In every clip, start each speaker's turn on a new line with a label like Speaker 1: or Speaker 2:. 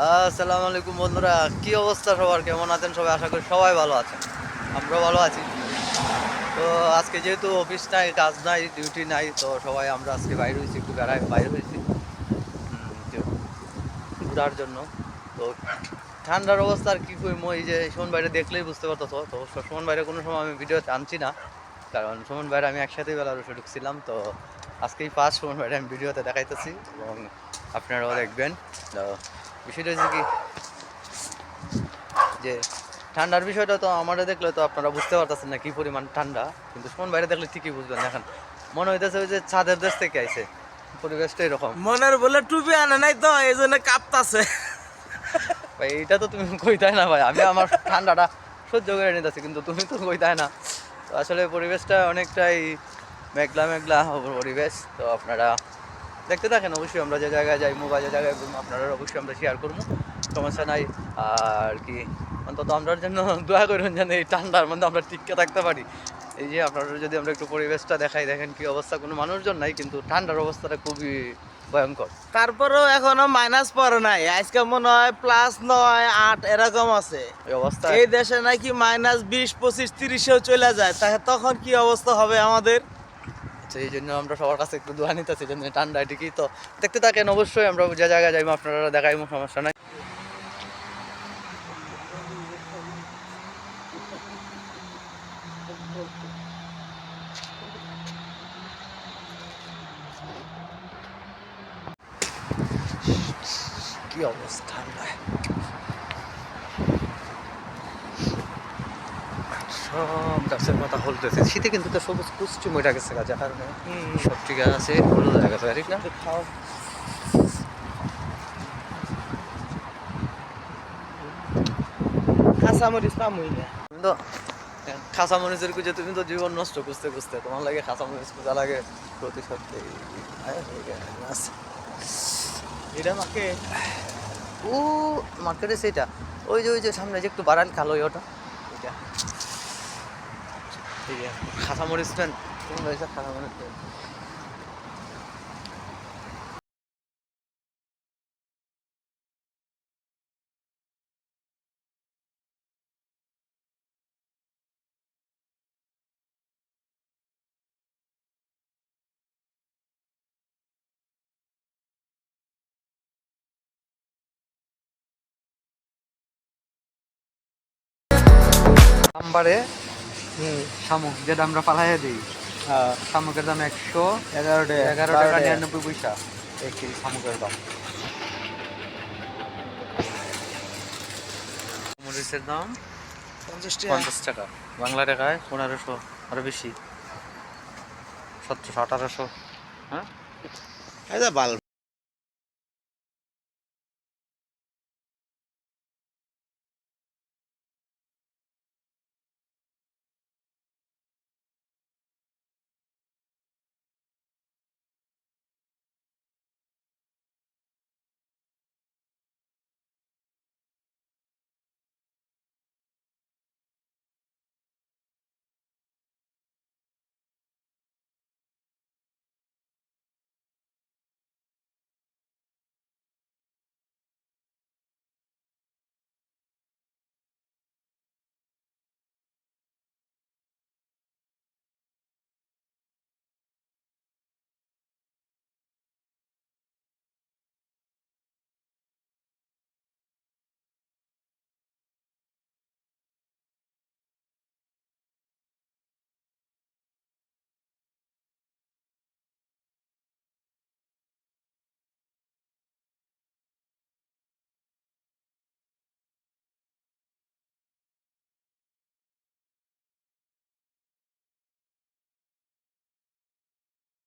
Speaker 1: আসসালামু আলাইকুম বন্ধুরা, কি অবস্থা সবার? কেমন আছেন সবাই? আশা করি সবাই ভালো আছেন। আমরা ভালো আছি। তো আজকে যেহেতু অফিস নাই, কাজ নাই ডিউটি নাই, তো সবাই আমরা আজকে বাইরে হয়েছি, একটু বেড়ায় বাইরে হয়েছি। ঘোরার জন্য। তো ঠান্ডার অবস্থা আর কি করি এই যে সুমন বাইরে দেখলেই বুঝতে পারতো তো সুমন বাইরে কোনো সময় আমি ভিডিও আনছি না, কারণ সুমন বাইরে আমি একসাথেই বেলারুসে ঢুকছিলাম। তো আজকেই ফার্স্ট সুমন বাইরে আমি ভিডিওতে দেখাইতেছি এবং আপনারাও দেখবেন। তো বিষয়টা হচ্ছে কি যে ঠান্ডার বিষয়টা তো আমাদের দেখলে তো আপনারা বুঝতে পারতেছেন না কি পরিমাণ ঠান্ডা কিন্তু সুমন বাইরে দেখলে ঠিকই বুঝবেন দেখেন। মনে হইতেছে ওই যে ছাদের দেশ থেকে আইছে পরিবেশটা এরকম।
Speaker 2: মনের বলে টুপি আনে নাই তো এই জন্য কাঁপতাছে।
Speaker 1: ভাই এটা তো তুমি কইতাই না ভাই আমি আমার ঠান্ডাটা সহ্য করে নিতেছি কিন্তু তুমি তো কইতাই না। তো আসলে পরিবেশটা অনেকটাই মেঘলা মেঘলা পরিবেশ তো আপনারা দেখতে থাকেন অবশ্যই আমরা যে জায়গায় যাই মোবাইল যে জায়গায় ঘুরবো আপনারা অবশ্যই আমরা শেয়ার করব। সমস্যা নাই আর কি অন্তত আমরার জন্য দোয়া করুন যেন এই ঠান্ডার মধ্যে আমরা টিকে থাকতে পারি। এই যে আপনারা যদি আমরা একটু পরিবেশটা দেখাই দেখেন কি অবস্থা কোনো মানুষজন নাই কিন্তু ঠান্ডার অবস্থাটা খুবই ভয়ঙ্কর।
Speaker 2: তারপরেও এখনও মাইনাস পরে নাই আজকে মনে হয় প্লাস নয় আট এরকম আছে।
Speaker 1: এই অবস্থা।
Speaker 2: এই দেশে নাকি মাইনাস বিশ পঁচিশ তিরিশেও চলে যায় তাহলে তখন কি অবস্থা হবে আমাদের?
Speaker 1: আচ্ছা এই জন্য আমরা সবার কাছে একটু দোয়া নিতেছি জন্য ঠান্ডা ঠিকই তো দেখতে থাকেন অবশ্যই, আমরা যে জায়গায় যাইবো আপনারা দেখাইবো, সমস্যা নাই। কি অবস্থা ঠান্ডায়? সব গাছের পাতা হলতেছে। শীতে কিন্তু তো সবুজ কুষ্টি মরে গেছে গাছের কারণে সব ঠিক আছে হলুদ হয়ে গেছে ঠিক না?
Speaker 2: কাঁচামরিচ পামুই না
Speaker 1: তো খাসা মরিচের খুঁজে তুমি তো জীবন নষ্ট তোমার লাগে খোঁজা লাগে প্রতি সপ্তাহে।
Speaker 2: এটা মাকে?
Speaker 1: ও মার্কেটে সেটা। ওই যে ওই যে সামনে যে একটু বাড়াল কালো ওটা। 되게 가사몰 했으면 조금 더 이상 가사몰 했어요 한 발에 শামুক যেটা আমরা পালাইয়া দিই।
Speaker 2: হ্যাঁ।
Speaker 1: শামুকের দাম একশো
Speaker 2: এগারো টাকা
Speaker 1: এগারো টাকা নিরানব্বই পয়সা। এক কেজি শামুকের দাম। মরিচের দাম
Speaker 2: পঞ্চাশ টাকা।
Speaker 1: পঞ্চাশ টাকা। বাংলা টাকায় পনেরোশো আরও বেশি। সতেরোশো আঠারোশো হ্যাঁ?
Speaker 2: এটা বাল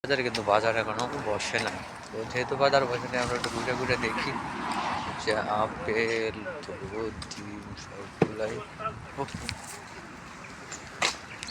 Speaker 1: বাজারে কিন্তু বাজার এখনও বসে না। তো যেহেতু বাজার বসে না, আমরা একটু ঘুরে ঘুরে দেখি। যে আপেল ডিম সবগুলাই।